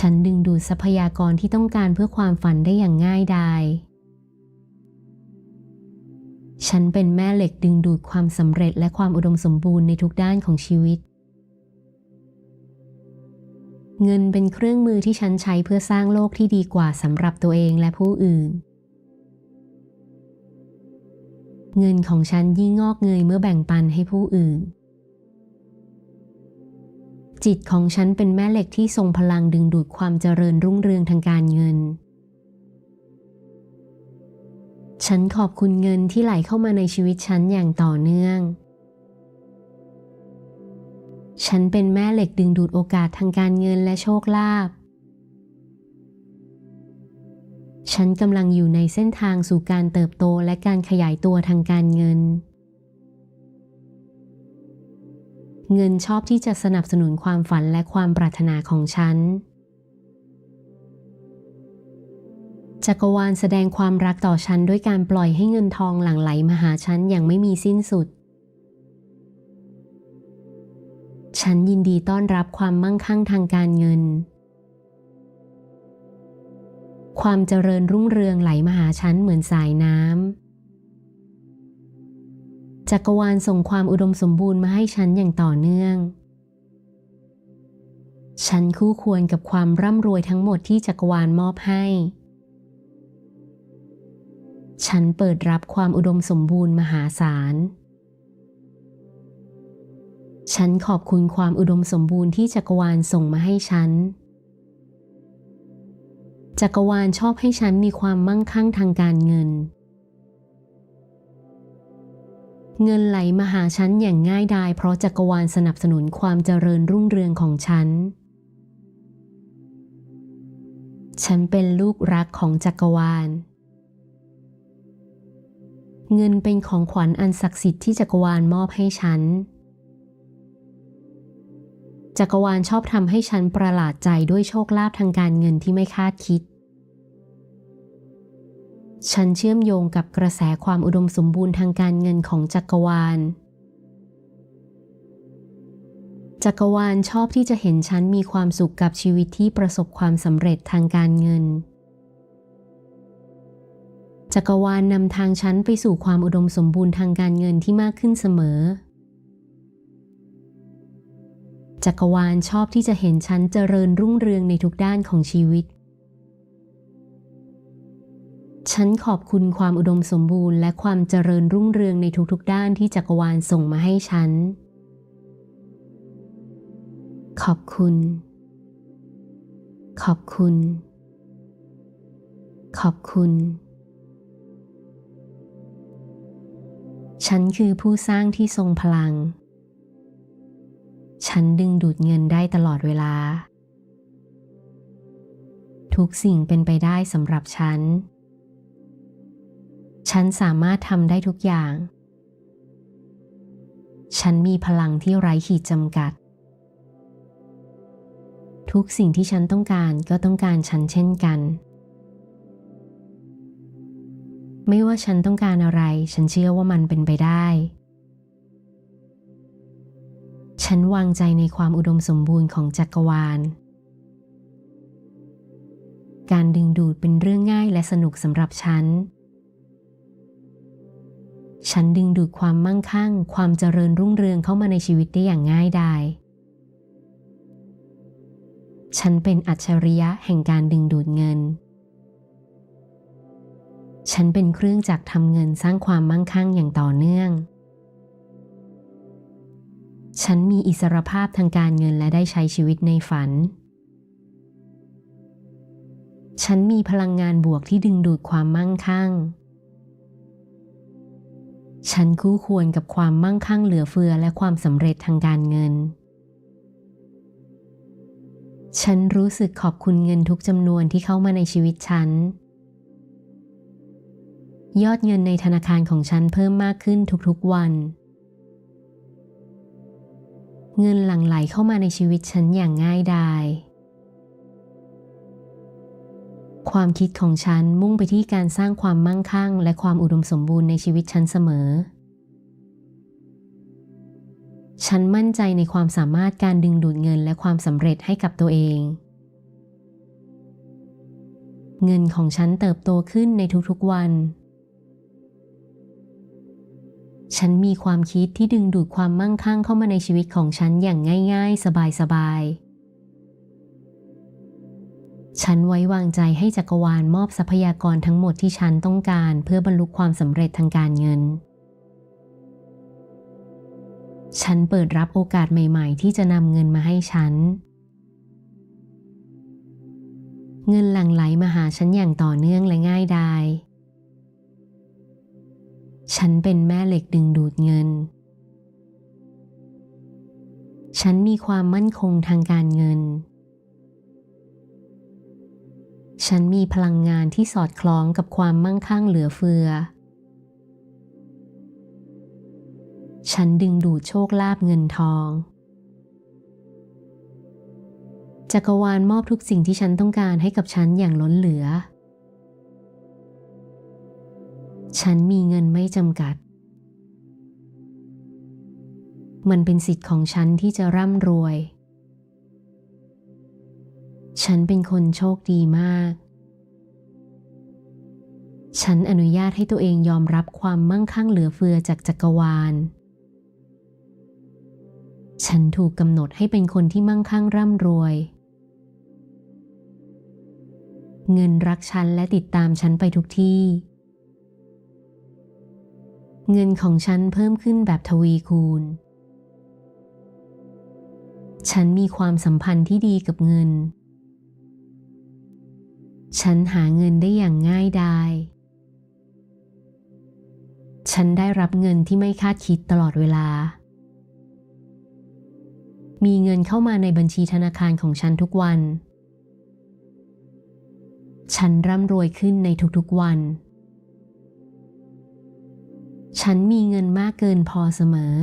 ฉันดึงดูดทรัพยากรที่ต้องการเพื่อความฝันได้อย่างง่ายดายฉันเป็นแม่เหล็กดึงดูดความสำเร็จและความอุดมสมบูรณ์ในทุกด้านของชีวิต เงินเป็นเครื่องมือที่ฉันใช้เพื่อสร้างโลกที่ดีกว่าสำหรับตัวเองและผู้อื่น เงินของฉันยิ่งงอกเงยเมื่อแบ่งปันให้ผู้อื่น จิตของฉันเป็นแม่เหล็กที่ทรงพลังดึงดูดความเจริญรุ่งเรืองทางการเงิน ฉันขอบคุณเงินที่ไหลเข้ามาในชีวิตฉันอย่างต่อเนื่อง ฉันเป็นแม่เหล็กดึงดูดโอกาสทางการเงินและโชคลาภ ฉันกำลังอยู่ในเส้นทางสู่การเติบโตและการขยายตัวทางการเงิน เงินชอบที่จะสนับสนุนความฝันและความปรารถนาของฉัน จักรวาลแสดงความรักต่อฉันด้วยการปล่อยให้เงินทองหลั่งไหลมาหาฉันอย่างไม่มีสิ้นสุด ฉันยินดีต้อนรับความมั่งคั่งทางการเงิน ความเจริญรุ่งเรืองไหลมาหาฉันเหมือนสายน้ำ จักรวาลส่งความอุดมสมบูรณ์มาให้ฉันอย่างต่อเนื่อง ฉันคู่ควรกับความร่ำรวยทั้งหมดที่จักรวาลมอบให้ ฉันเปิดรับความอุดมสมบูรณ์มหาศาล ฉันขอบคุณความอุดมสมบูรณ์ที่จักรวาลส่งมาให้ฉัน จักรวาลชอบให้ฉันมีความมั่งคั่งทางการเงิน เงินไหลมาหาฉันอย่างง่ายดายเพราะจักรวาลสนับสนุนความเจริญรุ่งเรืองของฉัน ฉันเป็นลูกรักของจักรวาล เงินเป็นของขวัญอันศักดิ์สิทธิ์ที่จักรวาลมอบให้ฉัน จักรวาลชอบทำให้ฉันประหลาดใจด้วยโชคลาภทางการเงินที่ไม่คาดคิด ฉันเชื่อมโยงกับกระแสความอุดมสมบูรณ์ทางการเงินของจักรวาล จักรวาลชอบที่จะเห็นฉันมีความสุขกับชีวิตที่ประสบความสำเร็จทางการเงิน จักรวาลนำทางฉันไปสู่ความอุดมสมบูรณ์ทางการเงินที่มากขึ้นเสมอ จักรวาลชอบที่จะเห็นฉันเจริญรุ่งเรืองในทุกด้านของชีวิต ฉันขอบคุณความอุดมสมบูรณ์และความเจริญรุ่งเรืองในทุกๆด้านที่จักรวาลส่งมาให้ฉัน ขอบคุณ ขอบคุณ ขอบคุณ ฉันคือผู้สร้างที่ทรงพลัง ฉันดึงดูดเงินได้ตลอดเวลา ทุกสิ่งเป็นไปได้สำหรับฉัน ฉันสามารถทำได้ทุกอย่าง ฉันมีพลังที่ไร้ขีดจำกัด ทุกสิ่งที่ฉันต้องการก็ต้องการฉันเช่นกัน ไม่ว่าฉันต้องการอะไร ฉันเชื่อว่ามันเป็นไปได้ ฉันวางใจในความอุดมสมบูรณ์ของจักรวาล การดึงดูดเป็นเรื่องง่ายและสนุกสำหรับฉัน ฉันดึงดูดความมั่งคั่ง ความเจริญรุ่งเรืองเข้ามาในชีวิตได้อย่างง่ายดายฉันเป็นอัจฉริยะแห่งการดึงดูดเงิน ฉันเป็นเครื่องจักรทำเงินสร้างความมั่งคั่งอย่างต่อเนื่อง ฉันมีอิสรภาพทางการเงินและได้ใช้ชีวิตในฝัน ฉันมีพลังงานบวกที่ดึงดูดความมั่งคั่ง ฉันคู่ควรกับความมั่งคั่งเหลือเฟือและความสำเร็จทางการเงิน ฉันรู้สึกขอบคุณเงินทุกจำนวนที่เข้ามาในชีวิตฉัน ยอดเงินในธนาคารของฉันเพิ่มมากขึ้นทุกๆวัน เงินหลั่งไหลเข้ามาในชีวิตฉันอย่างง่ายดาย ความคิดของฉันมุ่งไปที่การสร้างความมั่งคั่ง และความอุดมสมบูรณ์ในชีวิตฉันเสมอ ฉันมั่นใจในความสามารถการดึงดูดเงินและความสำเร็จให้กับตัวเอง เงินของฉันเติบโตขึ้นในทุกๆวัน ฉันมีความคิดที่ดึงดูดความมั่งคั่งเข้ามาในชีวิตของฉันอย่างง่าย ๆ สบายๆ ฉันไว้วางใจให้จักรวาลมอบทรัพยากรทั้งหมดที่ฉันต้องการเพื่อบรรลุความสำเร็จทางการเงิน ฉันเปิดรับโอกาสใหม่ ๆ ที่จะนำเงินมาให้ฉัน เงินหลั่งไหลมาหาฉันอย่างต่อเนื่องและง่ายดายฉันเป็นแม่เหล็กดึงดูดเงิน ฉันมีความมั่นคงทางการเงิน ฉันมีพลังงานที่สอดคล้องกับความมั่งคั่งเหลือเฟือ ฉันดึงดูดโชคลาภเงินทอง จักรวาลมอบทุกสิ่งที่ฉันต้องการให้กับฉันอย่างล้นเหลือ ฉันมีเงินไม่จำกัด มันเป็นสิทธิ์ของฉันที่จะร่ำรวย ฉันเป็นคนโชคดีมาก ฉันอนุญาตให้ตัวเองยอมรับความมั่งคั่งเหลือเฟือจากจักรวาล ฉันถูกกำหนดให้เป็นคนที่มั่งคั่งร่ำรวย เงินรักฉันและติดตามฉันไปทุกที่ เงินของฉันเพิ่มขึ้นแบบทวีคูณฉันมีความสัมพันธ์ที่ดีกับเงิน ฉันหาเงินได้อย่างง่ายดาย ฉันได้รับเงินที่ไม่คาดคิดตลอดเวลา มีเงินเข้ามาในบัญชีธนาคารของฉันทุกวัน ฉันร่ำรวยขึ้นในทุกๆวัน ฉันมีเงินมากเกินพอเสมอ